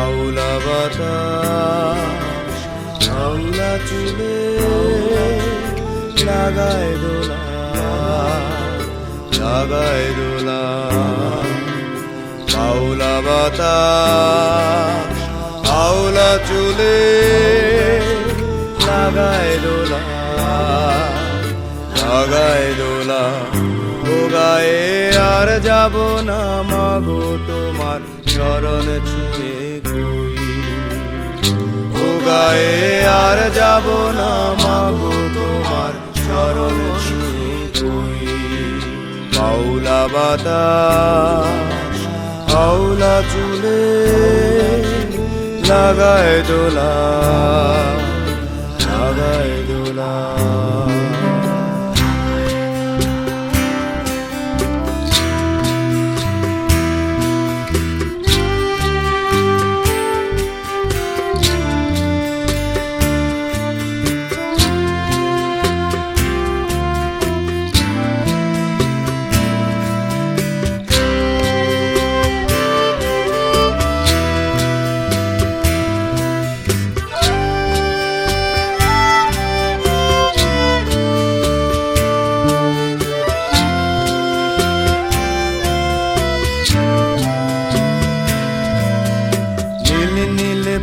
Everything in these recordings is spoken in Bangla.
আউলা বাতাস আউলা চুলে লাগায় দোলা লাগায় দোলা। আউলা বাতাস আউলা চুলে লাগায় দোলা লাগায় দোলা। আর যাব না মাগো তোমার চরণ ছুঁয়ে কই ও গায়ে আর যাব না মাগো তোমার চরণ ছুঁয়ে কই পাউলা বাতাস পাউলা চুলে লাগায় দোলা লাগায় দোলা।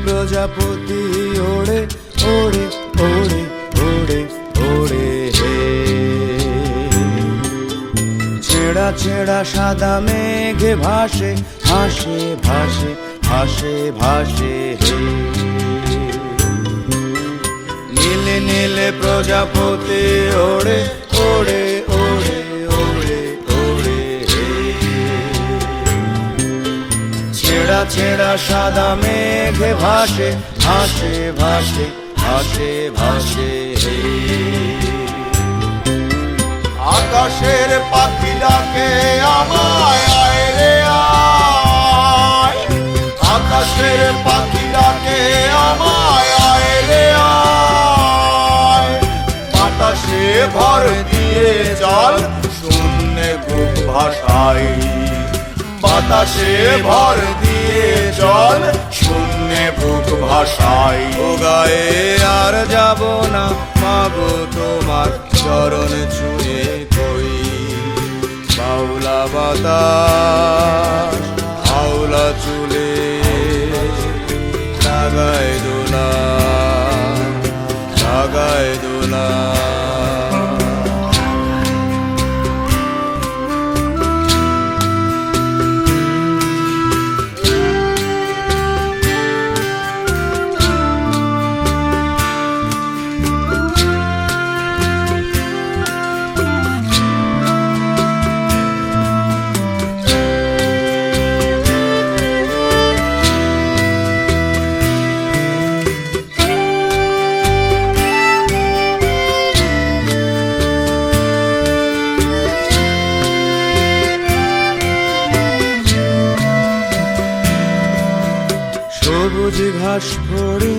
প্রজাপতি ওড়ে ওড়ে ওড়ে ওড়ে ওড়ে হে। ছেঁড়া ছেঁড়া সাদা মেঘে ভাসে হাসে ভাসে হাসে ভাসে হে। নীলে, নীল প্রজাপতি ওড়ে ওড়ে ছেঁড়া ছেঁড়া সাদা মেঘে ভাসে ভাসে ভাসে ভাসে ভাসে। আকাশের পাখি ডাকে আমায় আয় রে আয়। আকাশের পাখি ডাকে আমায় আয় রে আয়। বাতাসে ভর দিয়ে জল শূন্যে বুক ভাসাই। বাতাসে ভর দিয়ে জল শূন্যে বুক ভাসাই ও গায়ে আর যাব না মাগো তোমার চরণ ছুঁয়ে কই বাউলা বাতাস চুলে লাগায় দোলা লাগায় দোলা। সবুজ ঘাস ফড়ি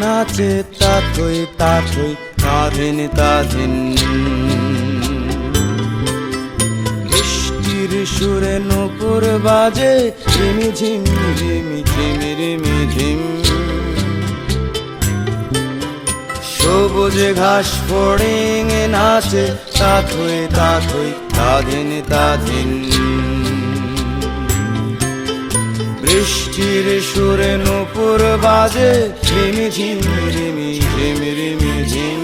নাচে তাথই তাথই তাধিন তাধিন। বৃষ্টির সুরে নুপুর বাজে, ঝিমি ঝিমি ঝিমি ঝিমি রিমি ঝিম। সবুজ ঘাস ফড়িং নাচে তাথই তাথই তাধিন তাধিন। বৃষ্টির সুরে নুপুর বাজে, ঝিমি ঝিমি রিমি ঝিমি রিমি ঝিম।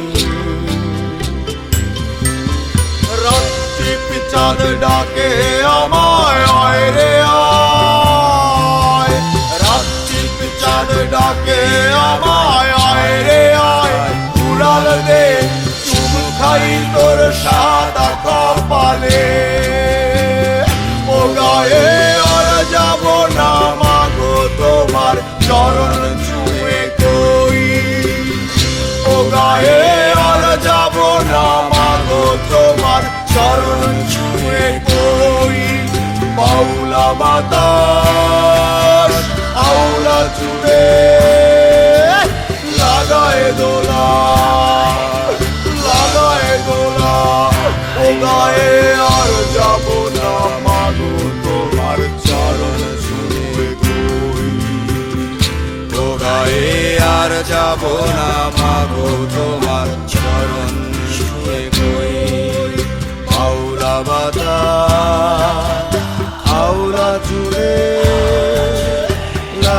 রাত্রি চাঁদ ডাকে, আমায় আয় রে আয়। রাত্রি চাঁদ ডাকে, আমায় আয় রে আয়। উড়াল দে চুম খাই তোর সাদা বাতাস আউলা চুড়ে, লাগায় দোলা লাগায় দোলা, ও গায়ে আর যাব না, মাগো তোমার চরণ ছুঁয়ে কই। যাব না, মাগো তোমার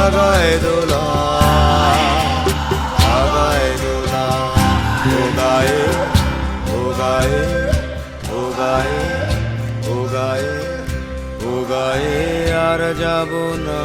লাগায় দোলা, আগায় দোলা, ও গায়ে ও গায়ে ও গায়ে ও গায়ে ও গায়ে আর যাব না